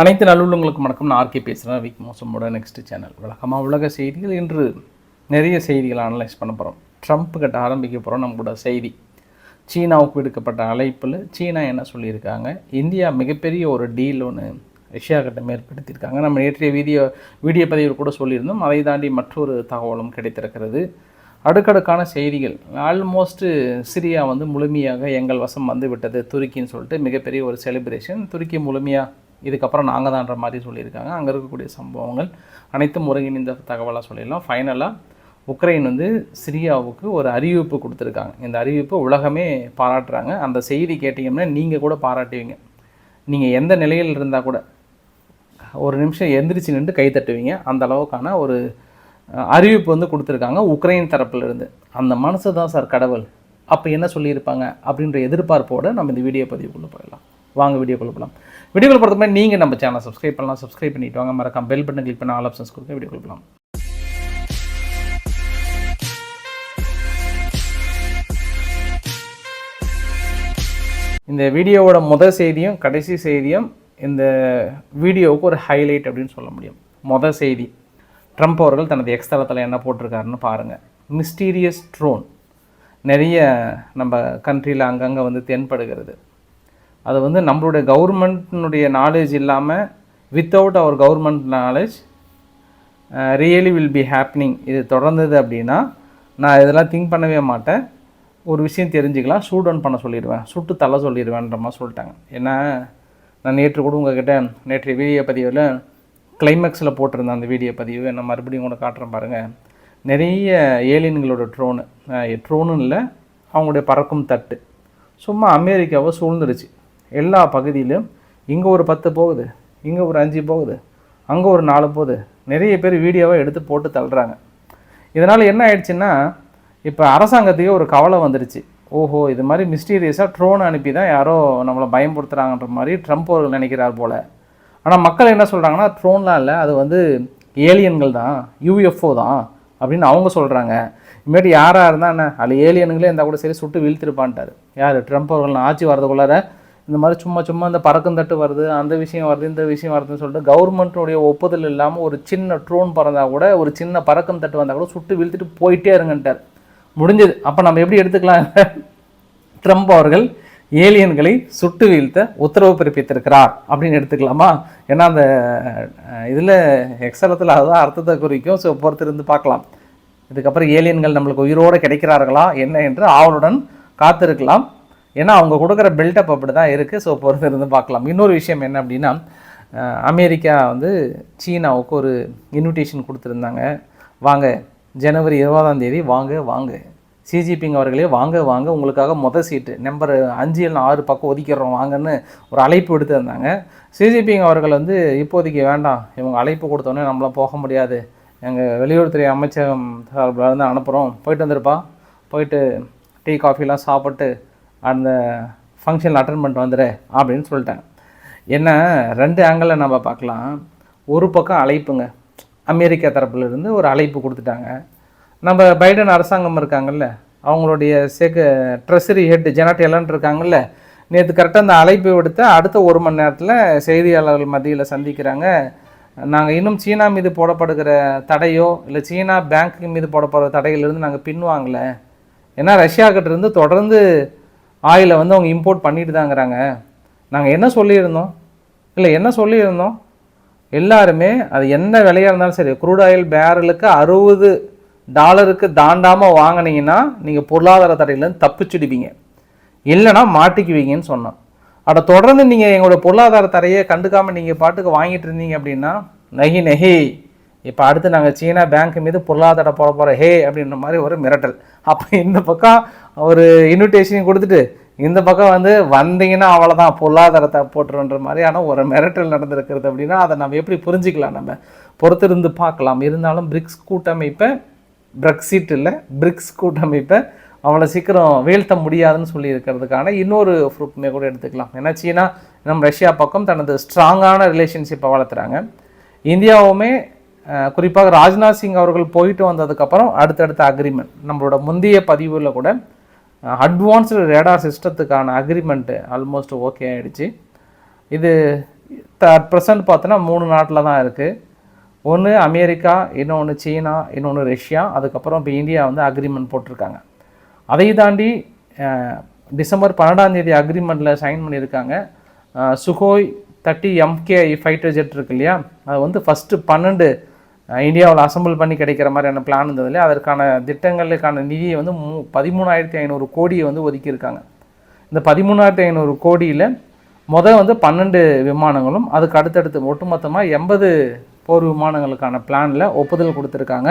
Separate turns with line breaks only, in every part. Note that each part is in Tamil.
அனைத்து நல்லுள்ளங்களுக்கும் வணக்கம். நான் ஆர்கே பேசுகிறேன் விக் மோசமோட நெக்ஸ்ட் சேனல் வழக்கமாக உலக செய்திகள் இன்று நிறைய செய்திகளை அனலைஸ் பண்ண போகிறோம் ட்ரம்ப் கிட்ட ஆரம்பிக்க போகிறோம் நம்மளோட செய்தி. சீனாவுக்கு விடுக்கப்பட்ட அழைப்பில் சீனா என்ன சொல்லியிருக்காங்க? இந்தியா மிகப்பெரிய ஒரு டீல் ஒன்று ரஷ்யா கிட்ட மேற்படுத்தியிருக்காங்க. நம்ம நேற்றைய வீடியோ வீடியோ பதிவில் கூட சொல்லியிருந்தோம். அதை தாண்டி மற்றொரு தகவலும் கிடைத்திருக்கிறது. அடுக்கடுக்கான செய்திகள். ஆல்மோஸ்ட்டு சிரியா வந்து முழுமையாக எங்கள் வசம் வந்து விட்டது. துருக்கின்னு சொல்லிட்டு மிகப்பெரிய ஒரு செலிப்ரேஷன் துருக்கி முழுமையாக இதுக்கப்புறம் நாங்கள் தான்ற மாதிரி சொல்லியிருக்காங்க. அங்கே இருக்கக்கூடிய சம்பவங்கள் அனைத்தும் ஒருங்கிணைந்த தகவலாக சொல்லிடலாம். ஃபைனலாக உக்ரைன் வந்து சிரியாவுக்கு ஒரு அறிவிப்பு கொடுத்துருக்காங்க. இந்த அறிவிப்பு உலகமே பாராட்டுறாங்க. அந்த செய்தி கேட்டிங்கன்னா நீங்கள் கூட பாராட்டுவீங்க. நீங்கள் எந்த நிலையில் இருந்தால் கூட ஒரு நிமிஷம் எந்திரிச்சு நின்று கை தட்டுவீங்க. அந்த அளவுக்கான ஒரு அறிவிப்பு வந்து கொடுத்துருக்காங்க உக்ரைன் தரப்பிலிருந்து. அந்த மனசு தான் சார் கடவுள். அப்போ என்ன சொல்லியிருப்பாங்க? அப்படின்ற எதிர்பார்ப்போடு நம்ம இந்த வீடியோ பதிவுக்குள்ளே போயிடலாம். வாங்க வீடியோக்குள்ளே போகலாம் வீடியோக்குள்ள போகிறதுக்கு முன்னாடி நீங்கள் நம்ம சேனல் சப்ஸ்கிரைப் பண்ணலாம். சப்ஸ்கிரைப் பண்ணிட்டு வாங்க. மறக்காம பெல் பட்டன் கிளிக் பண்ண ஆல் ஆப்ஷன்ஸ் கொடுங்க வீடியோக்குள்ள போகலாம் இந்த வீடியோவோட முதல் செய்தியும் கடைசி செய்தியும் இந்த வீடியோவுக்கு ஒரு ஹைலைட் அப்படின்னு சொல்ல முடியும். முதல் செய்தி. ட்ரம்ப் அவர்கள் தனது எக்ஸ்தலத்தில் என்ன போட்டிருக்காருன்னு பாருங்கள் மிஸ்டீரியஸ் ட்ரோன் நிறைய நம்ம கண்ட்ரியில் அங்கங்கே வந்து தென்படுகிறது. அது வந்து நம்மளுடைய கவர்மெண்ட்னுடைய நாலேஜ் இல்லாமல் without our government knowledge really will be happening இது தொடர்ந்தது அப்படின்னா நான் இதெல்லாம் திங்க் பண்ணவே மாட்டேன். ஒரு விஷயம் தெரிஞ்சுக்கலாம் ஸ்டூடெண்ட் பண்ண சொல்லிடுவேன். சுட்டு தள்ள சொல்லிடுவேன்ற மாதிரி சொல்லிட்டாங்க. ஏன்னா நான் நேற்று கூட உங்ககிட்ட நேற்றைய வீடியோ பதிவில் கிளைமேக்ஸில் போட்டிருந்தேன் அந்த வீடியோ பதிவு நான் மறுபடியும் கூட காட்டுறேன் பாருங்கள் நிறைய ஏலியன்களோட ட்ரோனு ட்ரோனு இல்லை அவங்களுடைய பறக்கும் தட்டு. சும்மா அமெரிக்காவை சூழ்ந்துடுச்சு. எல்லா பகுதியிலும் இங்கே ஒரு பத்து போகுது இங்கே ஒரு அஞ்சு போகுது அங்கே ஒரு நாலு போகுது. நிறைய பேர் வீடியோவை எடுத்து போட்டு தள்ளுறாங்க. இதனால் என்ன ஆயிடுச்சுன்னா இப்போ அரசாங்கத்துக்கே ஒரு கவலை வந்துடுச்சு ஓஹோ இது மாதிரி மிஸ்டீரியஸாக ட்ரோன் அனுப்பி தான் யாரோ நம்மளை பயன்படுத்துகிறாங்கன்ற மாதிரி ட்ரம்ப் அவர்கள் நினைக்கிறார் போல். ஆனால் மக்கள் என்ன சொல்கிறாங்கன்னா ட்ரோன்லாம் இல்லை அது வந்து ஏலியன்கள் தான் யூஎஃப்ஓ தான் அப்படின்னு அவங்க சொல்கிறாங்க இனிமேட்டு யாராக இருந்தால் என்ன அதில் ஏலியனுங்களே இருந்தால் கூட சரி சுட்டு வீழ்த்திருப்பான்ட்டார். யார் ட்ரம்ப் அவர்கள் ஆட்சி வரதுக்குள்ளார இந்த மாதிரி சும்மா சும்மா இந்த பறக்கும் தட்டு வருது அந்த விஷயம் வருது இந்த விஷயம் வருதுன்னு சொல்லிட்டு கவர்மெண்ட்டுடைய ஒப்புதல் இல்லாமல் ஒரு சின்ன ட்ரோன் பறந்தால் கூட ஒரு சின்ன பறக்கும் தட்டு வந்தால் கூட சுட்டு வீழ்த்திட்டு போயிட்டே இருங்கன்ட்டார். முடிஞ்சது. அப்போ நம்ம எப்படி எடுத்துக்கலாம்? ட்ரம்ப் அவர்கள் ஏலியன்களை சுட்டு வீழ்த்த உத்தரவு பிறப்பித்திருக்கிறார் அப்படின்னு எடுத்துக்கலாமா? ஏன்னா அந்த இதில் எக்ஸலத்தில் அதுதான் அர்த்தத்தை குறிக்கும். ஸோ பொறுத்திருந்து பார்க்கலாம். இதுக்கப்புறம் ஏலியன்கள் நம்மளுக்கு உயிரோடு கிடைக்கிறார்களா? என்ன என்று ஆவலுடன் காத்திருக்கலாம். ஏன்னா அவங்க கொடுக்குற பில்டப் அப்படி தான் இருக்குது ஸோ பொறுத்திருந்து பார்க்கலாம். இன்னொரு விஷயம் என்ன அப்படின்னா அமெரிக்கா வந்து சீனாவுக்கு ஒரு இன்விடேஷன் கொடுத்துருந்தாங்க. வாங்க ஜனவரி இருபதாம் தேதி வாங்க வாங்க. சிஜிபிங் அவர்களே வாங்க வாங்க. உங்களுக்காக மொதல் சீட்டு நம்பர் அஞ்சு இல்லை ஆறு பக்கம் ஒதுக்கிடுறோம் வாங்கன்னு ஒரு அழைப்பு எடுத்திருந்தாங்க சிஜிபிங் அவர்கள் வந்து இப்போதைக்கு வேண்டாம். இவங்க அழைப்பு கொடுத்தோன்னே நம்மளாம் போக முடியாது. எங்கள் வெளியுறவுத்துறை அமைச்சகம் சார்பில் இருந்து அனுப்புகிறோம் போயிட்டு வந்துருப்பா. போயிட்டு டீ காஃபிலாம் சாப்பிட்டு அந்த ஃபங்க்ஷனில் அட்டன் பண்ணிட்டு வந்துடு அப்படின்னு சொல்லிட்டாங்க. என்ன ரெண்டு ஆங்கிளில் நம்ம பார்க்கலாம். ஒரு பக்கம் அழைப்புங்க. அமெரிக்கா தரப்புலேருந்து ஒரு அழைப்பு கொடுத்துட்டாங்க. நம்ம பைடன் அரசாங்கம் இருக்காங்கல்ல அவங்களுடைய சேக ட்ரெஸரி ஹெட் ஜெனாட்டியலான் இருக்காங்கல்ல நேற்று கரெக்டாக அந்த அழைப்பு விடுத்த அடுத்த ஒரு மணி நேரத்தில் செய்தியாளர்கள் மத்தியில் சந்திக்கிறாங்க. நாங்கள் இன்னும் சீனா மீது போடப்படுகிற தடையோ இல்லை சீனா பேங்க்கு மீது போடப்படுற தடையிலிருந்து நாங்கள் பின்வாங்கலை. ஏன்னா ரஷ்யா கிட்டேருந்து தொடர்ந்து ஆயிலை வந்து அவங்க இம்போர்ட் பண்ணிட்டு தாங்கிறாங்க நாங்கள் என்ன சொல்லியிருந்தோம்? இல்லை என்ன சொல்லியிருந்தோம்? எல்லாருமே அது என்ன விலையாக இருந்தாலும் சரி குரூட் ஆயில் பேரலுக்கு அறுபது டாலருக்கு தாண்டாமல் வாங்கினீங்கன்னா நீங்கள் பொருளாதார தடையிலேருந்து தப்பிச்சுடுவீங்க. இல்லைன்னா மாட்டிக்குவீங்கன்னு சொன்னோம். அட தொடர்ந்து நீங்கள் எங்களோட பொருளாதார தடையை கண்டுக்காமல் நீங்கள் பாட்டுக்கு வாங்கிட்டு இருந்தீங்க அப்படின்னா நகி நெகி. இப்போ அடுத்து நாங்கள் சீனா பேங்க் மீது பொருளாதார போட போகிறோம் ஹே அப்படின்ற மாதிரி ஒரு மிரட்டல். அப்போ இந்த பக்கம் ஒரு இன்விடேஷன் கொடுத்துட்டு இந்த பக்கம் வந்து வந்தீங்கன்னா அவ்வளோதான் பொருளாதாரத்தை போட்டுருன்ற மாதிரியான ஒரு மிரட்டல் நடந்திருக்கிறது அப்படின்னா அதை நம்ம எப்படி புரிஞ்சிக்கலாம் நம்ம? பொறுத்திருந்து பார்க்கலாம். இருந்தாலும் பிரிக்ஸ் கூட்டமைப்பை பிரெக்சிட் இல்லை பிரிக்ஸ் கூட்டமைப்பை அவ்வளோ சீக்கிரம் வீழ்த்த முடியாதுன்னு சொல்லி இருக்கிறதுக்கான இன்னொரு ப்ரூஃப்மே கூட எடுத்துக்கலாம். ஏன்னா சீனா நம்ம ரஷ்யா பக்கம் தனது ஸ்ட்ராங்கான ரிலேஷன்ஷிப்பை வளர்த்துறாங்க. இந்தியாவுமே குறிப்பாக ராஜ்நாத் சிங் அவர்கள் போயிட்டு வந்ததுக்கப்புறம் அடுத்தடுத்த அக்ரிமெண்ட் நம்மளோட முந்தைய பதிவில் கூட அட்வான்ஸ்டு ரேடார் சிஸ்டத்துக்கான அக்ரிமெண்ட்டு ஆல்மோஸ்ட் ஓகே ஆகிடுச்சு இது த ப்ரெசன்ட் பார்த்தோன்னா மூணு நாட்டில் தான் இருக்குது ஒன்று அமெரிக்கா இன்னொன்று சீனா இன்னொன்று ரஷ்யா அதுக்கப்புறம் இப்போ இந்தியா வந்து அக்ரிமெண்ட் போட்டிருக்காங்க. அதை தாண்டி டிசம்பர் பன்னெண்டாம் தேதி அக்ரிமெண்ட்டில் சைன் பண்ணியிருக்காங்க. Sukhoi thirty MK fighter jet இருக்கு இல்லையா? அது வந்து ஃபஸ்ட்டு பன்னெண்டு இந்தியாவில் அசம்பிள் பண்ணி கிடைக்கிற மாதிரியான பிளான் இருந்தது இல்லையா அதற்கான திட்டங்களுக்கான நிதியை வந்து மூ பதிமூணாயிரத்தி ஐநூறு கோடியை வந்து ஒதுக்கியிருக்காங்க. இந்த பதிமூணாயிரத்தி ஐநூறு கோடியில் முதல் வந்து பன்னெண்டு விமானங்களும் அதுக்கு அடுத்தடுத்து ஒட்டுமொத்தமாக எண்பது போர் விமானங்களுக்கான பிளானில் ஒப்புதல் கொடுத்துருக்காங்க.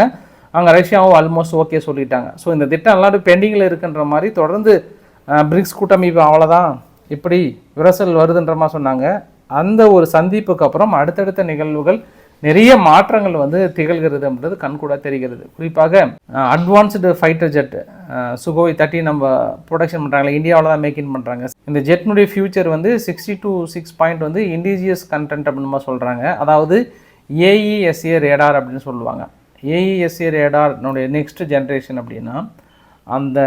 அங்கே ரஷ்யாவும் ஆல்மோஸ்ட் ஓகே சொல்லிட்டாங்க. ஸோ இந்த திட்டம் எல்லாரும் பெண்டிங்கில் இருக்குன்ற மாதிரி தொடர்ந்து பிரிக்ஸ் கூட்டமைப்பு அவ்வளோதான் இப்படி விரசல் வருதுன்ற மாதிரி சொன்னாங்க. அந்த ஒரு சந்திப்புக்கு அப்புறம் அடுத்தடுத்த நிகழ்வுகள் நிறைய மாற்றங்கள் வந்து திகழ்கிறது அப்படின்றது கண்கூட தெரிகிறது. குறிப்பாக advanced fighter jet Sukhoi thirty நம்ம ப்ரொடக்ஷன் பண்ணுறாங்களே இந்தியாவில் தான் மேக்கிங் பண்ணுறாங்க இந்த ஜெட்னுடைய ஃபியூச்சர் வந்து சிக்ஸ்டி டூ சிக்ஸ் பாயிண்ட் வந்து இண்டிஜியஸ் கண்டென்ட் அப்படின்னு சொல்கிறாங்க அதாவது ஏஇஎஸ்ஏ ரேடார் அப்படின்னு சொல்லுவாங்க. ஏஇஎஸ்ஏ ரேடார்னுடைய நெக்ஸ்ட் ஜென்ரேஷன் அப்படின்னா அந்த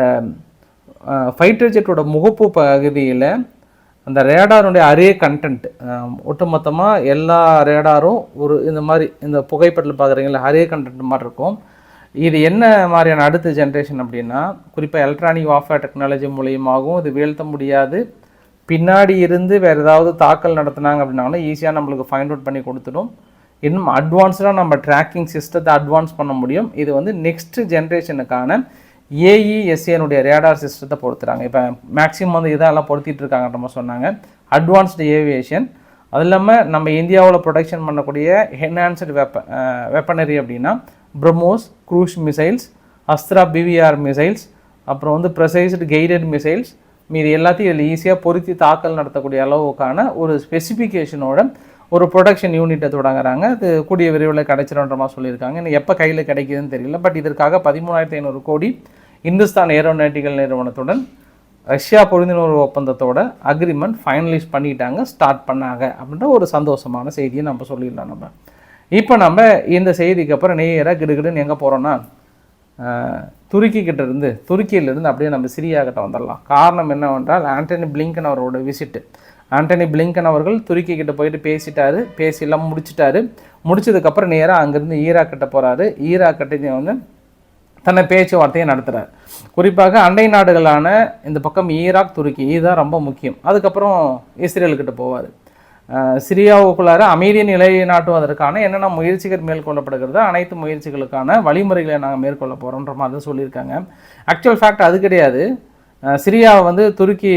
ஃபைட்டர் ஜெட்டோட முகப்பு பகுதியில் அந்த ரேடாருடைய அரே கண்டென்ட் ஒட்டுமொத்தமாக எல்லா ரேடாரும் ஒரு இந்த மாதிரி இந்த புகைப்படத்தில் பார்க்குறீங்களா அரே கண்டென்ட் மாதிரி இருக்கும். இது என்ன மாதிரியான அடுத்த ஜென்ரேஷன் அப்படின்னா குறிப்பாக எலக்ட்ரானிக் வார்ஃபேர் டெக்னாலஜி மூலியமாகவும் இது வீழ்த்த முடியாது. பின்னாடி இருந்து வேறு ஏதாவது தாக்கல் நடத்துனாங்க அப்படின்னாலும் ஈஸியாக நம்மளுக்கு ஃபைண்ட் அவுட் பண்ணி கொடுத்துடும். இன்னும் அட்வான்ஸ்டாக நம்ம ட்ராக்கிங் சிஸ்டத்தை அட்வான்ஸ் பண்ண முடியும். இது வந்து நெக்ஸ்ட் ஜென்ரேஷனுக்கான ஏஇஎஸ்ஏனுடைய ரேடார் சிஸ்டத்தை பொறுத்துறாங்க இப்போ மேக்ஸிமம் வந்து இதெல்லாம் பொருத்திட்டு இருக்காங்கன்ற மாதிரி சொன்னாங்க. அட்வான்ஸ்டு ஏவியேஷன் அது இல்லாமல் நம்ம இந்தியாவில் ப்ரொடக்ஷன் பண்ணக்கூடிய என்ஹான்ஸ்டு வெப்ப வெப்பனரி அப்படின்னா BrahMos cruise missiles Astra BVR missiles அப்புறம் வந்து ப்ரெசைஸ்டு கைடட் மிசைல்ஸ் மீது எல்லாத்தையும் இதில் ஈஸியாக பொருத்தி தாக்கல் நடத்தக்கூடிய அளவுக்கான ஒரு ஸ்பெசிஃபிகேஷனோட ஒரு ப்ரொடக்ஷன் யூனிட்டை தொடங்குறாங்க. அது கூடிய விரைவில் கிடைச்சிடன்ற மாதிரி சொல்லியிருக்காங்க. இன்னும் எப்போ கையில் கிடைக்குதுன்னு தெரியல. பட் இதற்காக பதிமூணாயிரத்தி ஐநூறு கோடி இந்துஸ்தான் ஏரோநாட்டிக்கல் நிறுவனத்துடன் ரஷ்யா புரிந்துணர்வு ஒப்பந்தத்தோட அக்ரிமெண்ட் ஃபைனலைஸ் பண்ணிட்டாங்க ஸ்டார்ட் பண்ணாங்க அப்படின்ற ஒரு சந்தோஷமான செய்தியை நம்ம சொல்லிடலாம் நம்ம. இப்போ நம்ம இந்த செய்திக்கு அப்புறம் நேராக கிடுகிடுன்னு எங்கே போகிறோன்னா துருக்கி கிட்ட இருந்து துருக்கியிலிருந்து அப்படியே நம்ம சிரியா கிட்ட வந்துடலாம். காரணம் என்னவென்றால் ஆண்டனி பிளிங்கன் அவரோட விசிட்டு ஆண்டனி பிளிங்கன் அவர்கள் துருக்கி கிட்ட போயிட்டு பேசிட்டாரு பேசி எல்லாம் முடிச்சிட்டாரு. முடிச்சதுக்கப்புறம் நேராக அங்கேருந்து ஈராக் கிட்ட போகிறாரு ஈராக் கிட்ட வந்து தன்னை பேச்சுவார்த்தையை நடத்துகிறார் குறிப்பாக அண்டை நாடுகளான இந்த பக்கம் ஈராக் துருக்கி இதுதான் ரொம்ப முக்கியம். அதுக்கப்புறம் இஸ்ரேல்கிட்ட போவார். சிரியாவுக்குள்ளார அமைதியை நிலைநாட்டுவதற்கான என்னென்ன முயற்சிகள் மேற்கொள்ளப்படுகிறதோ அனைத்து முயற்சிகளுக்கான வழிமுறைகளை நாங்கள் மேற்கொள்ள போகிறோன்ற மாதிரி தான் சொல்லியிருக்காங்க. ஆக்சுவல் ஃபேக்ட் அது கிடையாது. சிரியாவை வந்து துருக்கி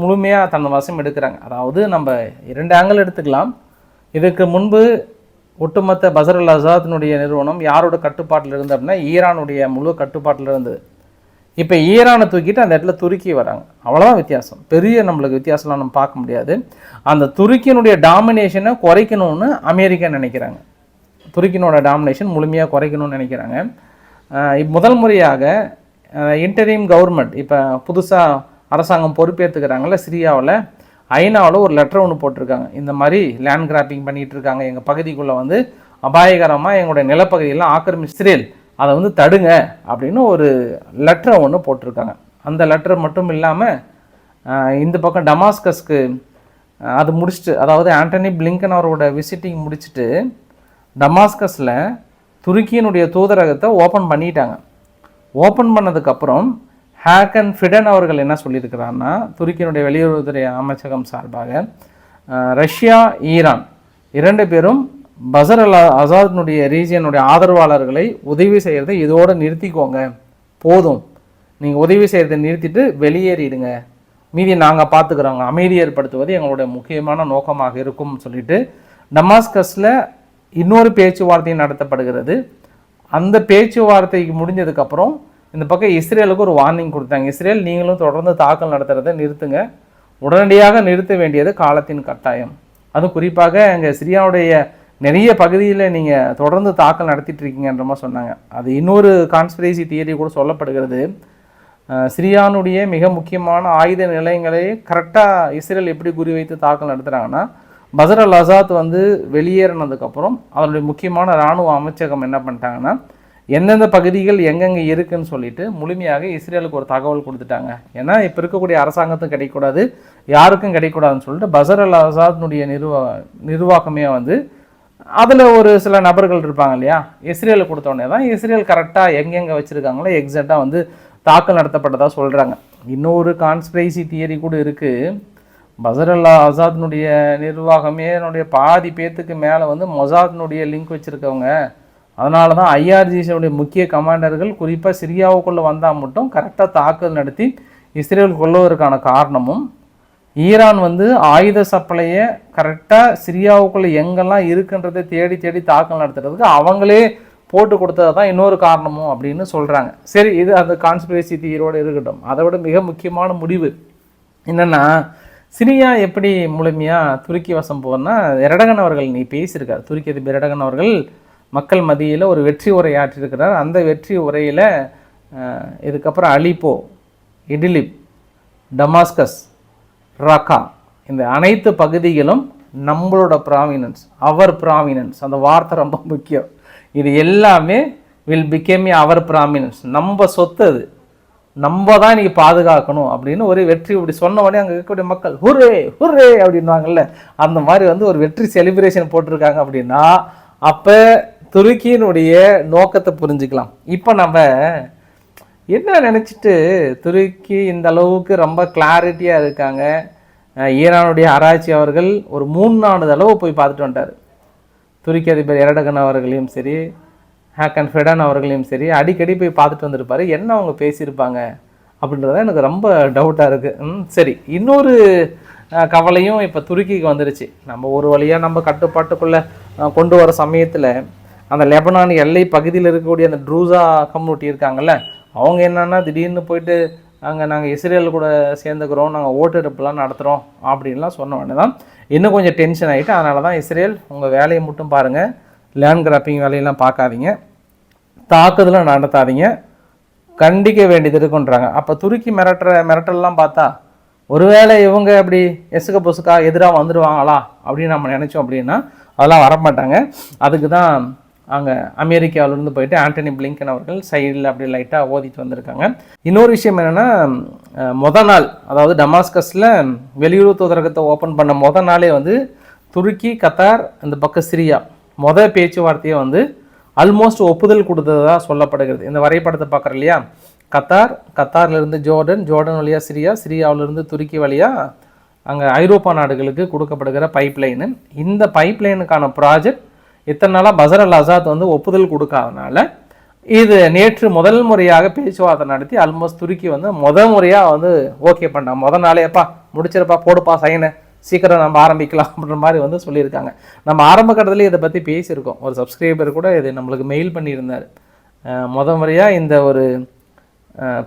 முழுமையாக தன் வசம் எடுக்கிறாங்க. அதாவது நம்ம இரண்டு ஆங்கிள் எடுத்துக்கலாம். இதுக்கு முன்பு ஒட்டுமொத்த பசர் அல் அசாத்தினுடைய நிறுவனம் யாரோட கட்டுப்பாட்டில் இருந்து அப்படின்னா ஈரானுடைய முழு கட்டுப்பாட்டில் இருந்தது. இப்போ ஈரானை தூக்கிட்டு அந்த இடத்துல துருக்கி வராங்க. அவ்வளோதான் வித்தியாசம். பெரிய நம்மளுக்கு வித்தியாசம்லாம் நம்ம பார்க்க முடியாது. அந்த துருக்கியினுடைய டாமினேஷனை குறைக்கணும்னு அமெரிக்கா நினைக்கிறாங்க. துருக்கினோட டாமினேஷன் முழுமையாக குறைக்கணும்னு நினைக்கிறாங்க. முதல் முறையாக இன்டரீம் கவர்மெண்ட் இப்போ புதுசாக அரசாங்கம் பொறுப்பேற்றுக்கிறாங்கல்ல சிரியாவில் ஐநாவில் ஒரு லெட்டர் ஒன்று போட்டிருக்காங்க. இந்த மாதிரி லேண்ட் கிராப்பிங் பண்ணிகிட்டு இருக்காங்க. எங்கள் பகுதிக்குள்ளே வந்து அபாயகரமாக எங்களுடைய நிலப்பகுதியெல்லாம் ஆக்கிரமி இஸ்ரேல் அதை வந்து தடுங்க அப்படின்னு ஒரு லெட்டரை ஒன்று போட்டிருக்காங்க. அந்த லெட்டர் மட்டும் இல்லாமல் இந்த பக்கம் டமாஸ்கஸ்க்கு அது முடிச்சுட்டு அதாவது ஆண்டனி பிளிங்கன் அவரோட விசிட்டிங் முடிச்சுட்டு டமாஸ்கஸில் துருக்கியினுடைய தூதரகத்தை ஓப்பன் பண்ணிட்டாங்க. ஓப்பன் பண்ணதுக்கப்புறம் ஹேக்கன் ஃபிடன் அவர்கள் என்ன சொல்லியிருக்கிறாருன்னா துருக்கியினுடைய வெளியுறவுத்துறை அமைச்சகம் சார்பாக ரஷ்யா ஈரான் இரண்டு பேரும் பசர் அல் அசாத்னுடைய ரீஜியனுடைய ஆதரவாளர்களை உதவி செய்கிறதை இதோடு நிறுத்திக்கோங்க. போதும். நீங்கள் உதவி செய்கிறதை நிறுத்திட்டு வெளியேறிடுங்க. மீதி நாங்கள் பார்த்துக்குறோங்க அமைதி ஏற்படுத்துவது எங்களுடைய முக்கியமான நோக்கமாக இருக்கும்னு சொல்லிட்டு டமாஸ்கஸில் இன்னொரு பேச்சுவார்த்தை நடத்தப்படுகிறது. அந்த பேச்சுவார்த்தைக்கு முடிஞ்சதுக்கப்புறம் இந்த பக்கம் இஸ்ரேலுக்கு ஒரு வார்னிங் கொடுத்தாங்க. இஸ்ரேல் நீங்களும் தொடர்ந்து தாக்கல் நடத்துறதை நிறுத்துங்க. உடனடியாக நிறுத்த வேண்டியது காலத்தின் கட்டாயம். அதுவும் குறிப்பாக அங்கே சிரியாவுடைய நிறைய பகுதியில் நீங்கள் தொடர்ந்து தாக்கல் நடத்திட்டு இருக்கீங்கன்ற மாதிரி சொன்னாங்க. அது இன்னொரு கான்ஸ்பிரசி தியரி கூட சொல்லப்படுகிறது. சிரியானுடைய மிக முக்கியமான ஆயுத நிலையங்களை கரெக்டாக இஸ்ரேல் எப்படி குறிவைத்து தாக்கல் நடத்துகிறாங்கன்னா பசர் அல் அசாத் வந்து வெளியேறினதுக்கப்புறம் அதனுடைய முக்கியமான இராணுவ அமைச்சகம் என்ன பண்ணிட்டாங்கன்னா எந்தெந்த பகுதிகள் எங்கெங்கே இருக்குன்னு சொல்லிட்டு முழுமையாக இஸ்ரேலுக்கு ஒரு தகவல் கொடுத்துட்டாங்க. ஏன்னா இப்போ இருக்கக்கூடிய அரசாங்கத்தும் கிடைக்கக்கூடாது யாருக்கும் கிடைக்கக்கூடாதுன்னு சொல்லிட்டு பசர் அல் ஆசாத்னுடைய நிர்வா நிர்வாகமே வந்து அதில் ஒரு சில நபர்கள் இருப்பாங்க இல்லையா? இஸ்ரேலுக்கு கொடுத்தோடனே தான் இஸ்ரேல் கரெக்டாக எங்கெங்கே வச்சுருக்காங்களோ எக்ஸாக்டாக வந்து தாக்கல் நடத்தப்பட்டதாக சொல்கிறாங்க இன்னொரு கான்ஸ்பிரைசி தியரி கூட இருக்குது பசர் அல் ஆசாத்னுடைய நிர்வாகமே என்னுடைய பாதி பேத்துக்கு மேலே வந்து மொசாத்னுடைய லிங்க் வச்சுருக்கவங்க. அதனால தான் ஐஆர்ஜிசியுடைய முக்கிய கமாண்டர்கள் குறிப்பாக சிரியாவுக்குள்ளே வந்தால் மட்டும் கரெக்டாக தாக்குதல் நடத்தி இஸ்ரேல் கொள்வதற்கான காரணமும் ஈரான் வந்து ஆயுத சப்ளையை கரெக்டாக சிரியாவுக்குள்ளே எங்கெல்லாம் இருக்குன்றதை தேடி தேடி தாக்கல் நடத்துறதுக்கு அவங்களே போட்டு கொடுத்தது தான் இன்னொரு காரணமும் அப்படின்னு சொல்கிறாங்க சரி இது அந்த கான்ஸ்பிரசி தீரோடு இருக்கட்டும். அதை விட மிக முக்கியமான முடிவு என்னென்னா சிரியா எப்படி முழுமையாக துருக்கி வசம் போனால் எரடகன் அவர்கள் நீ பேசியிருக்கார். துருக்கி அதிபர் எரடகன் அவர்கள் மக்கள் மத்தியில் ஒரு வெற்றி உரை ஆற்றியிருக்கிறார் அந்த வெற்றி உரையில் இதுக்கப்புறம் அலிப்போ இடிலிப் டமாஸ்கஸ் ரக்கா இந்த அனைத்து பகுதிகளும் நம்மளோட ப்ராமினன்ஸ் அவர் ப்ராமினன்ஸ் அந்த வார்த்தை ரொம்ப முக்கியம். இது எல்லாமே வில் பிகேம் அவர் ப்ராமினன்ஸ் நம்ம சொத்து அது. நம்ம தான் இன்றைக்கி பாதுகாக்கணும் அப்படின்னு ஒரு வெற்றி இப்படி சொன்ன உடனே அங்கே இருக்கக்கூடிய மக்கள் ஹுரே ஹுரே அப்படின்வாங்கல்ல அந்த மாதிரி வந்து ஒரு வெற்றி செலிப்ரேஷன் போட்டிருக்காங்க அப்படின்னா அப்போ துருக்கியினுடைய நோக்கத்தை புரிஞ்சுக்கலாம். இப்போ நம்ம என்ன நினச்சிட்டு துருக்கி இந்த அளவுக்கு ரொம்ப கிளாரிட்டியாக இருக்காங்க? ஈரானுடைய ஆராய்ச்சி அவர்கள் ஒரு மூணு நாலு அளவு போய் பார்த்துட்டு வந்துட்டார். துருக்கி அதிபர் எரடகன் அவர்களையும் சரி ஹேக்கன் ஃபெடன் அவர்களையும் சரி அடிக்கடி போய் பார்த்துட்டு வந்திருப்பார். என்ன அவங்க பேசியிருப்பாங்க அப்படின்றத எனக்கு ரொம்ப டவுட்டாக இருக்குது ம் சரி இன்னொரு கவலையும் இப்போ துருக்கிக்கு வந்துருச்சு. நம்ம ஒரு வழியாக நம்ம கட்டுப்பாட்டுக்குள்ளே கொண்டு வர சமயத்தில் அந்த லெபனான் எல்லை பகுதியில் இருக்கக்கூடிய அந்த ட்ரூசா கம்யூனிட்டி இருக்காங்கல்ல அவங்க என்னென்னா திடீர்னு போயிட்டு அங்கே நாங்கள் இஸ்ரேல் கூட சேர்ந்துக்கிறோம் நாங்கள் ஓட்டெடுப்புலாம் நடத்துகிறோம் அப்படின்லாம் சொன்ன உடனே தான் இன்னும் கொஞ்சம் டென்ஷன் ஆகிட்டு அதனால தான் இஸ்ரேல் உங்கள் வேலையை மட்டும் பாருங்கள் லேண்ட் கிராப்பிங் வேலையெல்லாம் பார்க்காதீங்க தாக்குதலும் நடத்தாதீங்க கண்டிக்க வேண்டியது இருக்குன்றாங்க. அப்போ துருக்கி மிரட்டுற மிரட்டல்லாம் பார்த்தா ஒருவேளை இவங்க அப்படி எசுக்க பொசுக்கா எதிராக வந்துடுவாங்களா அப்படின்னு நம்ம நினச்சோம் அப்படின்னா அதெல்லாம் வரமாட்டாங்க. அதுக்கு தான் அங்கே அமெரிக்காவிலேருந்து போயிட்டு ஆண்டனி பிளிங்கன் அவர்கள் சைடில் அப்படி லைட்டாக ஓதிட்டு வந்திருக்காங்க. இன்னொரு விஷயம் என்னென்னா மொதல் நாள் அதாவது டமாஸ்கஸில் வெளியுறவு தூதரகத்தை ஓப்பன் பண்ண முத நாளே வந்து துருக்கி கத்தார் இந்த பக்கம் சிரியா மொத பேச்சுவார்த்தையை வந்து ஆல்மோஸ்ட் ஒப்புதல் கொடுத்ததாக சொல்லப்படுகிறது. இந்த வரைபடத்தை பார்க்குறோம் இல்லையா? கத்தார் கத்தார்லேருந்து ஜோர்டன் ஜோர்டன் வழியாக சிரியா சிரியாவிலேருந்து துருக்கி வழியாக அங்கே ஐரோப்பா நாடுகளுக்கு கொடுக்கப்படுகிற பைப்லைனு இந்த பைப்லைனுக்கான ப்ராஜெக்ட் இத்தனை நாளாக பசர் அல் ஆசாத் வந்து ஒப்புதல் கொடுக்காதனால இது நேற்று முதல் முறையாக பேச்சுவார்த்தை நடத்தி ஆல்மோஸ்ட் துருக்கி வந்து முத முறையாக வந்து ஓகே பண்ணான் முத நாளேப்பா முடிச்சிருப்பா போடுப்பா சைனு சீக்கிரம் நம்ம ஆரம்பிக்கலாம் அப்படின்ற மாதிரி வந்து சொல்லியிருக்காங்க. நம்ம ஆரம்ப கட்டத்தில் இதை பற்றி பேசியிருக்கோம். ஒரு சப்ஸ்கிரைபர் கூட இது நம்மளுக்கு மெயில் பண்ணியிருந்தார். முத முறையாக இந்த ஒரு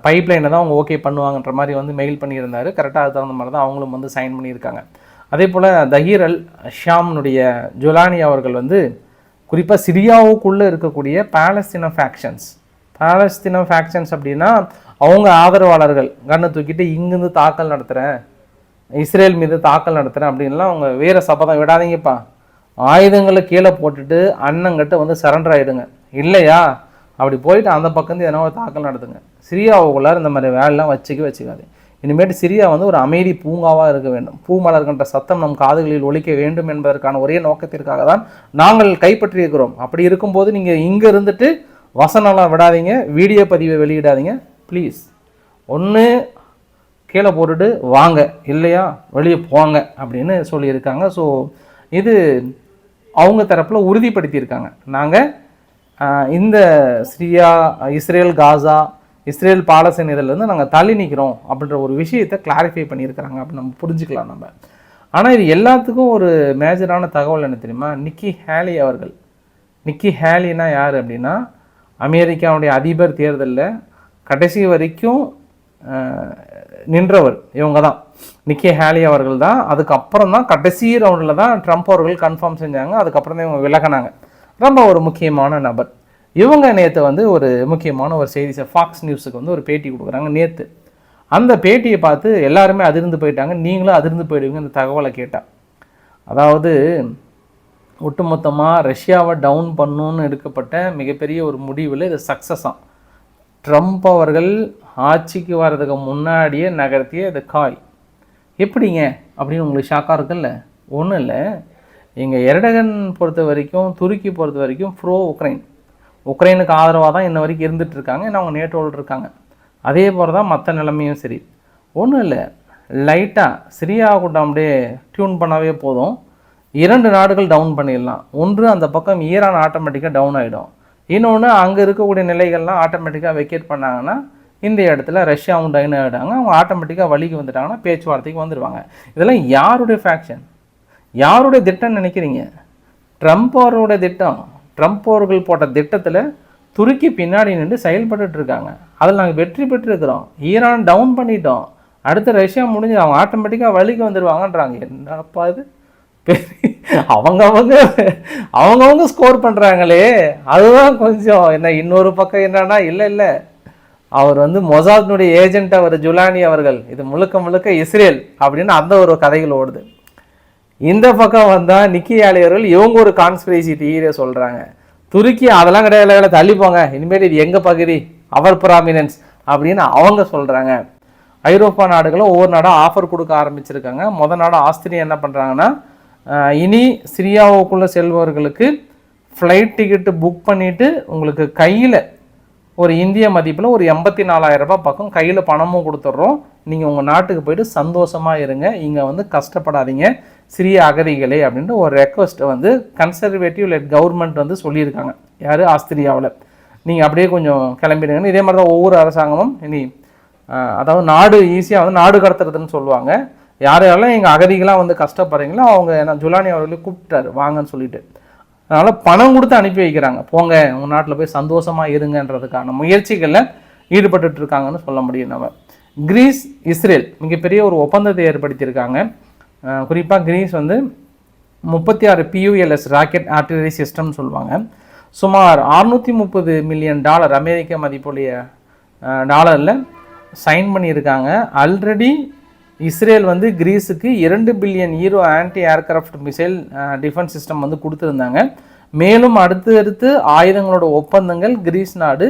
பைப்லைனை தான் அவங்க ஓகே பண்ணுவாங்கன்ற மாதிரி வந்து மெயில் பண்ணியிருந்தார். கரெக்டாக அது தகுந்த மாதிரி தான் அவங்களும் வந்து சைன் பண்ணியிருக்காங்க. அதே போல் தஹீர் அல் ஷாம்னுடைய ஜுலானி அவர்கள் வந்து குறிப்பாக சிரியாவுக்குள்ளே இருக்கக்கூடிய பாலஸ்தீன ஃபேக்ஷன்ஸ் பாலஸ்தீன ஃபேக்ஷன்ஸ் அப்படின்னா அவங்க ஆதரவாளர்கள். கண்ணை தூக்கிட்டு இங்கேருந்து தாக்கல் நடத்துகிறேன் இஸ்ரேல் மீது தாக்கல் நடத்துகிறேன் அப்படின்லாம் அவங்க வேறு சபதம் விடாதீங்கப்பா. ஆயுதங்களை கீழே போட்டுட்டு அண்ணங்கிட்ட வந்து சரண்டர் ஆகிடுங்க இல்லையா? அப்படி போயிட்டு அந்த பக்கம் எதனா ஒரு தாக்கல் நடத்துங்க. சிரியாவுக்குள்ளார இந்த மாதிரி வேலைலாம் வச்சுக்க வச்சுக்காது இனிமேட்டு சிரியா வந்து ஒரு அமைதி பூங்காவாக இருக்க வேண்டும். பூ மலர்கின்ற சத்தம் நம் காதுகளில் ஒழிக்க வேண்டும் என்பதற்கான ஒரே நோக்கத்திற்காக தான் நாங்கள் கைப்பற்றியிருக்கிறோம். அப்படி இருக்கும்போது நீங்கள் இங்கே இருந்துட்டு வசனம்லாம் விடாதீங்க வீடியோ பதிவை வெளியிடாதீங்க. ப்ளீஸ் ஒன்று கீழே போட்டுட்டு வாங்க இல்லையா? வெளியே போங்க அப்படின்னு சொல்லியிருக்காங்க. ஸோ இது அவங்க தரப்பில் உறுதிப்படுத்தியிருக்காங்க. நாங்கள் இந்த Syria Israel Gaza Israel Palestine இதிலேருந்து நாங்கள் தள்ளி நிற்கிறோம் அப்படின்ற ஒரு விஷயத்தை கிளாரிஃபை பண்ணியிருக்கிறாங்க. அப்படின்னு நம்ம புரிஞ்சுக்கலாம் நம்ம. ஆனால் இது எல்லாத்துக்கும் ஒரு மேஜரான தகவல் என்ன தெரியுமா? நிக்கி ஹேலி அவர்கள். நிக்கி ஹேலினா யார் அப்படின்னா அமெரிக்காவுடைய அதிபர் தேர்தலில் கடைசி வரைக்கும் நின்றவர். இவங்க தான். நிக்கி ஹேலி அவர்கள் தான். அதுக்கப்புறம் தான் கடைசி ரவுண்டில் தான் ட்ரம்ப் அவர்கள் கன்ஃபார்ம் செஞ்சாங்க. அதுக்கப்புறம் தான் இவங்க விலகினாங்க. ரொம்ப ஒரு முக்கியமான நபர். இவங்க நேற்று வந்து ஒரு முக்கியமான ஒரு செய்தி ஃபாக்ஸ் நியூஸுக்கு வந்து ஒரு பேட்டி கொடுக்குறாங்க நேற்று அந்த பேட்டியை பார்த்து எல்லாருமே அதிர்ந்து போயிட்டாங்க. நீங்களும் அதிர்ந்து போயிடுவீங்க இந்த தகவலை கேட்டால் அதாவது ஒட்டுமொத்தமாக ரஷ்யாவை டவுன் பண்ணணும்னு எடுக்கப்பட்ட மிகப்பெரிய ஒரு முடிவில் இது சக்ஸஸாக ட்ரம்ப் அவர்கள் ஆட்சிக்கு வர்றதுக்கு முன்னாடியே நகர்த்திய இது காய் எப்படிங்க? அப்படின்னு உங்களுக்கு ஷாக்காக இருக்குல்ல? ஒன்றும் இல்லை. எங்கள் எரடகன் பொறுத்த வரைக்கும் துருக்கி பொறுத்த வரைக்கும் ப்ரோ உக்ரைன் உக்ரைனுக்கு ஆதரவாக தான் இன்ன வரைக்கும் இருந்துட்டு இருக்காங்க ஏன்னா அவங்க நேட்டோவில் இருக்காங்க. அதே போல் தான் மற்ற நிலைமையும் சரி. ஒன்றும் இல்லை. லைட்டாக சிரியா கூட்டம் அப்படியே டியூன் பண்ணாவே போதும். இரண்டு நாடுகள் டவுன் பண்ணிடலாம். ஒன்று அந்த பக்கம் ஈரான் ஆட்டோமேட்டிக்காக டவுன் ஆகிடும் இன்னொன்று அங்கே இருக்கக்கூடிய நிலைகள்லாம் ஆட்டோமேட்டிக்காக வெக்கேட் பண்ணாங்கன்னா இந்த இடத்துல ரஷ்யாவும் டைன் ஆகிடாங்க அவங்க ஆட்டோமேட்டிக்காக வழிக்கு வந்துட்டாங்கன்னா பேச்சுவார்த்தைக்கு வந்துடுவாங்க இதெல்லாம் யாருடைய ஃபேக்ஷன் யாருடைய திட்டம்னு நினைக்கிறீங்க? ட்ரம்ப் அவருடைய திட்டம். ட்ரம்ப் அவர்கள் போட்ட திட்டத்தில் துருக்கி பின்னாடி நின்று செயல்பட்டு இருக்காங்க அதில் நாங்கள் வெற்றி பெற்றிருக்கிறோம். ஈரான் டவுன் பண்ணிட்டோம். அடுத்து ரஷ்யா முடிஞ்சு அவங்க ஆட்டோமேட்டிக்காக வழிக்கு வந்துடுவாங்கன்றாங்க என்னப்பா இது? பெரிய அவங்க அவங்க அவங்கவுங்க ஸ்கோர் பண்ணுறாங்களே அதுதான் கொஞ்சம் என்ன இன்னொரு பக்கம் என்னன்னா இல்லை இல்லை. அவர் வந்து மொசாத்னுடைய ஏஜென்ட் அவர் ஜுலானி அவர்கள். இது முழுக்க முழுக்க இஸ்ரேல் அப்படின்னு அந்த ஒரு கதைகள் ஓடுது. இந்த பக்கம் வந்தால் நிக்கி ஆலி அவர்கள் இவங்க ஒரு கான்ஸ்பிரசி தீரை சொல்கிறாங்க துருக்கி அதெல்லாம் கிடையாது கிடையாது, தள்ளி போங்க. இனிமேல் இது எங்கள் பகுதி? அவர் ப்ராமினன்ஸ் அப்படின்னு அவங்க சொல்கிறாங்க ஐரோப்பா நாடுகளும் ஒவ்வொரு நாடும் ஆஃபர் கொடுக்க ஆரம்பிச்சிருக்காங்க. முத நாடு ஆஸ்திரியா என்ன பண்ணுறாங்கன்னா இனி சிரியாவுக்குள்ளே செல்பவர்களுக்கு ஃப்ளைட் டிக்கெட்டு புக் பண்ணிவிட்டு உங்களுக்கு கையில் ஒரு இந்திய மதிப்பில் ஒரு எண்பத்தி நாலாயிரம் ரூபாய் பக்கம் கையில் பணமும் கொடுத்துட்றோம். நீங்கள் உங்கள் நாட்டுக்கு போயிட்டு சந்தோஷமாக இருங்க. இங்கே வந்து கஷ்டப்படாதீங்க. சிறிய அகதிகளே அப்படின்ட்டு ஒரு ரெக்வஸ்ட்டை வந்து கன்சர்வேட்டிவ் லெட் கவர்மெண்ட் வந்து சொல்லியிருக்காங்க. யார்? ஆஸ்திரியாவில். நீங்கள் அப்படியே கொஞ்சம் கிளம்பிடுங்கன்னு. இதே மாதிரி தான் ஒவ்வொரு அரசாங்கமும் இனி அதாவது நாடு ஈஸியாக வந்து நாடு கடத்துறதுன்னு சொல்லுவாங்க. யார் யாரெல்லாம் எங்கள் அகதிகளாக வந்து கஷ்டப்படுறீங்களோ அவங்க நான் ஜுலானி அவர்களையும் கூப்பிட்டாரு வாங்கன்னு சொல்லிட்டு. அதனால் பணம் கொடுத்து அனுப்பி வைக்கிறாங்க. போங்க உங்கள் நாட்டில் போய் சந்தோஷமாக இருங்கன்றதுக்கான முயற்சிகளில் ஈடுபட்டுட்டு இருக்காங்கன்னு சொல்ல முடியும் நம்ம. கிரீஸ் இஸ்ரேல் மிகப்பெரிய ஒரு ஒப்பந்தத்தை ஏற்படுத்தியிருக்காங்க. குறிப்பாக கிரீஸ் வந்து முப்பத்தி ஆறு பியூஎல்எஸ் ராக்கெட் ஆர்டிலரி சிஸ்டம்னு சொல்லுவாங்க. சுமார் அறுநூற்றி முப்பது மில்லியன் டாலர் அமெரிக்க மதிப்புடைய டாலரில் சைன் பண்ணியிருக்காங்க. ஆல்ரெடி இஸ்ரேல் வந்து கிரீஸுக்கு இரண்டு billion euro anti aircraft missile defence system வந்து கொடுத்துருந்தாங்க. மேலும் அடுத்தடுத்து ஆயுதங்களோட ஒப்பந்தங்கள் கிரீஸ் நாடு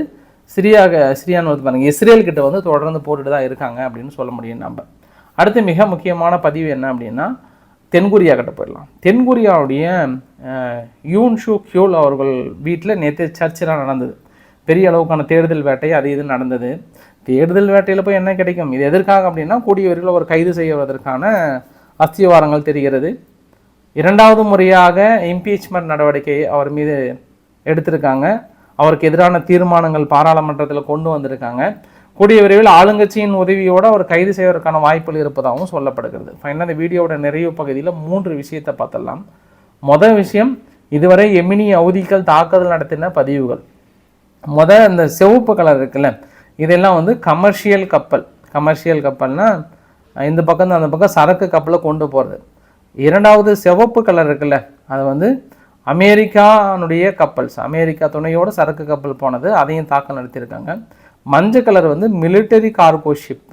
சிரியாக சிரியான்னு வந்து பாருங்கள் இஸ்ரேல் கிட்ட வந்து தொடர்ந்து போட்டுட்டு தான் இருக்காங்க அப்படின்னு சொல்ல முடியும் நம்ம. அடுத்து மிக முக்கியமான பதிவு என்ன அப்படின்னா தென்கொரியா கிட்ட போயிடலாம். தென்கொரியாவுடைய அஹ், யூன் ஷூ கியூல் அவர்கள் வீட்டில் நேற்று சர்ச்செலாம் நடந்தது. பெரிய அளவுக்கான தேடுதல் வேட்டை அது இது நடந்தது. தேடுதல் வேட்டையில் போய் என்ன கிடைக்கும்? இது எதற்காக அப்படின்னா கூடிய விரைவில் கைது செய்வதற்கான அஸ்திவாரங்கள் தெரிகிறது. இரண்டாவது முறையாக இம்பீச்மெண்ட் நடவடிக்கை அவர் மீது எடுத்திருக்காங்க. அவருக்கு எதிரான தீர்மானங்கள் பாராளுமன்றத்தில் கொண்டு வந்திருக்காங்க. கூடிய விரைவில் ஆளுங்கட்சியின் உதவியோடு அவர் கைது செய்வதற்கான வாய்ப்புகள் இருப்பதாகவும் சொல்லப்படுகிறது. ஃபைனலாக இந்த வீடியோவோட நிறைவு பகுதியில் மூன்று விஷயத்தை பார்த்தலாம் மொதல் விஷயம் இதுவரை எமினி அவதிகள் தாக்குதல் நடத்தின பதிவுகள். முத இந்த சிவப்பு கலர் இருக்குல்ல இதெல்லாம் வந்து கமர்ஷியல் கப்பல். கமர்ஷியல் கப்பல்னால் இந்த பக்கம் அந்த பக்கம் சரக்கு கப்பலை கொண்டு போகிறது இரண்டாவது சிவப்பு கலர் இருக்குல்ல அது வந்து அமெரிக்கானுடைய கப்பல்ஸ். அமெரிக்கா துணையோட சரக்கு கப்பல் போனது அதையும் தாக்கல் நடத்தியிருக்காங்க. மஞ்சள் கலர் வந்து military cargo ship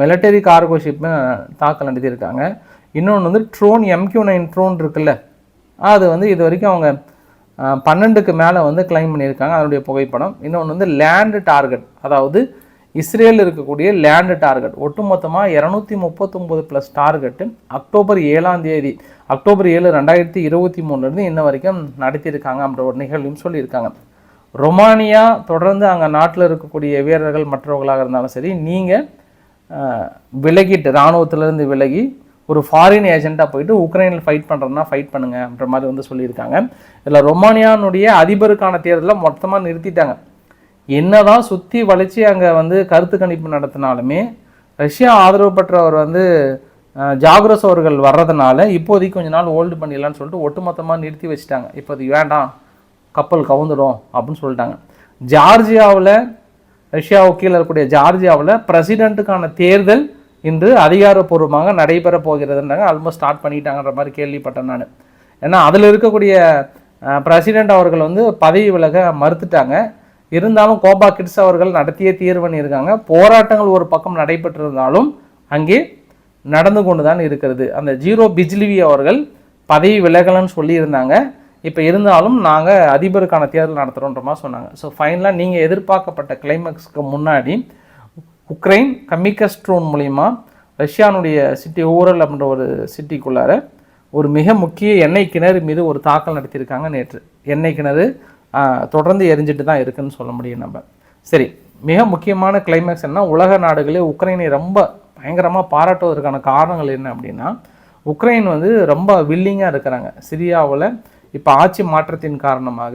military cargo ship தாக்கல் நடத்தியிருக்காங்க. இன்னொன்று வந்து ட்ரோன் எம்கியூ நைன் ட்ரோன் இருக்குல்ல. அது வந்து இது வரைக்கும் அவங்க பன்னெண்டுக்கு மேலே வந்து கிளைம் பண்ணியிருக்காங்க. அதனுடைய புகைப்படம். இன்னொன்று வந்து லேண்டு டார்கெட் அதாவது இஸ்ரேலில் இருக்கக்கூடிய லேண்டு டார்கெட் ஒட்டுமொத்தமாக இரநூத்தி முப்பத்தொம்போது ப்ளஸ் டார்கெட்டு அக்டோபர் ஏழாம் தேதி அக்டோபர் ஏழு ரெண்டாயிரத்தி இருபத்தி மூணுலேருந்து இன்ன வரைக்கும் நடத்தியிருக்காங்க அப்படின்ற ஒரு நிகழ்வும் சொல்லியிருக்காங்க. ரொமானியா தொடர்ந்து அங்கே நாட்டில் இருக்கக்கூடிய வீரர்கள் மற்றவர்களாக இருந்தாலும் சரி நீங்கள் விலகிட்டு இராணுவத்திலேருந்து விலகி ஒரு ஃபாரின் ஏஜெண்ட்டாக போயிட்டு உக்ரைனில் ஃபைட் பண்ணுறதுனா ஃபைட் பண்ணுங்க அப்படின்ற மாதிரி வந்து சொல்லியிருக்காங்க. இதில் ரொமானியானுடைய அதிபருக்கான தேர்தலை மொத்தமாக நிறுத்திட்டாங்க. என்னதான் சுற்றி வளைச்சி அங்கே வந்து கருத்து கணிப்பு நடத்தினாலுமே ரஷ்யா ஆதரவு பெற்றவர் வந்து ஜாக்ரஸ் அவர்கள் வர்றதுனால இப்போதைக்கு கொஞ்ச நாள் ஹோல்டு பண்ணிடலான்னு சொல்லிட்டு ஒட்டுமொத்தமாக நிறுத்தி வச்சுட்டாங்க. இப்போதைக்கு வேண்டாம். கப்பல் கவுந்துடும் அப்படின்னு சொல்லிட்டாங்க. ஜார்ஜியாவில் ரஷ்யாவுக்கு கீழே இருக்கக்கூடிய ஜார்ஜியாவில் பிரசிடெண்ட்டுக்கான தேர்தல் இன்று அதிகாரப்பூர்வமாக நடைபெற போகிறதுன்றாங்க. ஆல்மோஸ்ட் ஸ்டார்ட் பண்ணிட்டாங்கன்ற மாதிரி கேள்விப்பட்டேன் நான். ஏன்னா அதில் இருக்கக்கூடிய பிரசிடெண்ட் அவர்கள் வந்து பதவி விலக மறுத்துட்டாங்க. இருந்தாலும் கோபா கிட்ஸ் அவர்கள் நடத்திய தீர்வு பண்ணியிருக்காங்க. போராட்டங்கள் ஒரு பக்கம் நடைபெற்றிருந்தாலும் அங்கே நடந்து கொண்டு தான் இருக்கிறது. அந்த ஜீரோ பிஜ்லிவி அவர்கள் பதவி விலகலன்னு சொல்லியிருந்தாங்க. இப்போ இருந்தாலும் நாங்கள் அதிபருக்கான தேர்தல் நடத்துகிறோன்ற மாதிரி சொன்னாங்க. ஸோ ஃபைனலாக நீங்கள் எதிர்பார்க்கப்பட்ட கிளைமேக்ஸ்க்கு முன்னாடி உக்ரைன் கமிக்கஸ்ட்ரோன் மூலிமா ரஷ்யானுடைய சிட்டி ஊரல் அப்படின்ற ஒரு சிட்டிக்குள்ளார ஒரு மிக முக்கிய எண்ணெய் கிணறு மீது ஒரு தாக்கல் நடத்தியிருக்காங்க நேற்று. எண்ணெய் கிணறு தொடர்ந்து எரிஞ்சிட்டு தான் இருக்குதுன்னு சொல்ல முடியும் நம்ம. சரி மிக முக்கியமான கிளைமேக்ஸ் என்ன? உலக நாடுகளே உக்ரைனை ரொம்ப பயங்கரமாக பாராட்டுவதற்கான காரணங்கள் என்ன அப்படின்னா உக்ரைன் வந்து ரொம்ப வில்லிங்காக இருக்கிறாங்க. சிரியாவில் இப்போ ஆட்சி மாற்றத்தின் காரணமாக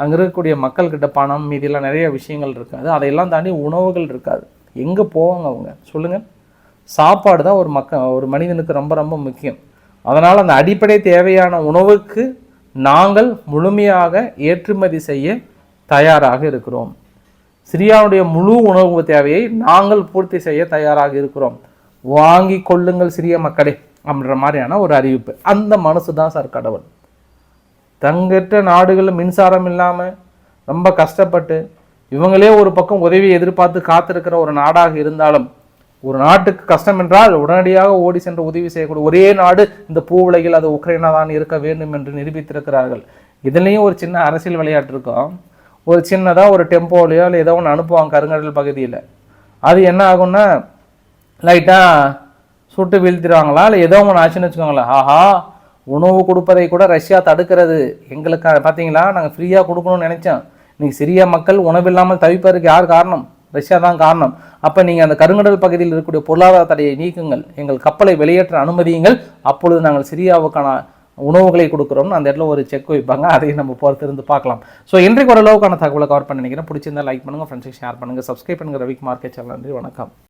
அங்கே இருக்கக்கூடிய மக்கள்கிட்ட பணம் மீதியெல்லாம் நிறைய விஷயங்கள் இருக்காது. அதையெல்லாம் தாண்டி உணவுகள் இருக்காது. எங்கே போவாங்க அவங்க? சொல்லுங்கள் சாப்பாடு தான் ஒரு மக்க ஒரு மனிதனுக்கு ரொம்ப ரொம்ப முக்கியம். அதனால் அந்த அடிப்படை தேவையான உணவுக்கு நாங்கள் முழுமையாக ஏற்றுமதி செய்ய தயாராக இருக்கிறோம். சிரியாவுடைய முழு உணவு தேவையை நாங்கள் பூர்த்தி செய்ய தயாராக இருக்கிறோம். வாங்கி கொள்ளுங்கள் சிறிய மக்களே அப்படின்ற மாதிரியான ஒரு அறிவிப்பு. அந்த மனசு தான் சார் கடவுள். தங்கிட்ட நாடுகளில் மின்சாரம் இல்லாமல் ரொம்ப கஷ்டப்பட்டு இவங்களே ஒரு பக்கம் உதவியை எதிர்பார்த்து காத்திருக்கிற ஒரு நாடாக இருந்தாலும் ஒரு நாட்டுக்கு கஷ்டம் என்றால் உடனடியாக ஓடி சென்று உதவி செய்யக்கூடிய ஒரே நாடு இந்த பூ உலகில் அது உக்ரைனா தான் இருக்க வேண்டும் என்று நிரூபித்திருக்கிறார்கள். இதுலேயும் ஒரு சின்ன அரசியல் விளையாட்டு இருக்கும். ஒரு சின்னதாக ஒரு டெம்போலையோ இல்லை ஏதோ ஒன்று அனுப்புவாங்க கருங்கடல் பகுதியில். அது என்ன ஆகும்னா லைட்டாக சுட்டு வீழ்த்திடுவாங்களா இல்லை ஏதோ ஒன்று ஆச்சுன்னு வச்சுக்கோங்களேன். ஆஹா உணவு கொடுப்பதை கூட ரஷ்யா தடுக்கிறது. எங்களுக்கு பார்த்தீங்களா நாங்கள் ஃப்ரீயாக கொடுக்கணும்னு நினச்சோம். இன்னைக்கு சிறிய மக்கள் உணவில்லாமல் தவிப்பதற்கு யார் காரணம்? ரஷ்யா தான் காரணம். அப்போ நீங்கள் அந்த கருங்கடல் பகுதியில் இருக்கக்கூடிய பொருளாதார தடையை நீக்குங்கள். எங்கள் கப்பலை வெளியேற்ற அனுமதியுங்கள். அப்பொழுது நாங்கள் சிரியாவுக்கான உணவுகளை கொடுக்குறோம்னு அந்த இடத்துல ஒரு செக் வைப்பாங்க. அதையும் நம்ம பொறுத்து இருந்து பார்க்கலாம். ஸோ இன்றைக்கு ஓரளவுக்கான தகவலை கவர் பண்ண நினைக்கிறேன். பிடிச்சிருந்தா லைக் பண்ணுங்கள் ஃப்ரெண்ட்ஸுக்கு ஷேர் பண்ணுங்கள் சப்ஸ்கிரைப் பண்ணுங்கள் ரவிக்குமார் கே. சேனல் நன்றி வணக்கம்.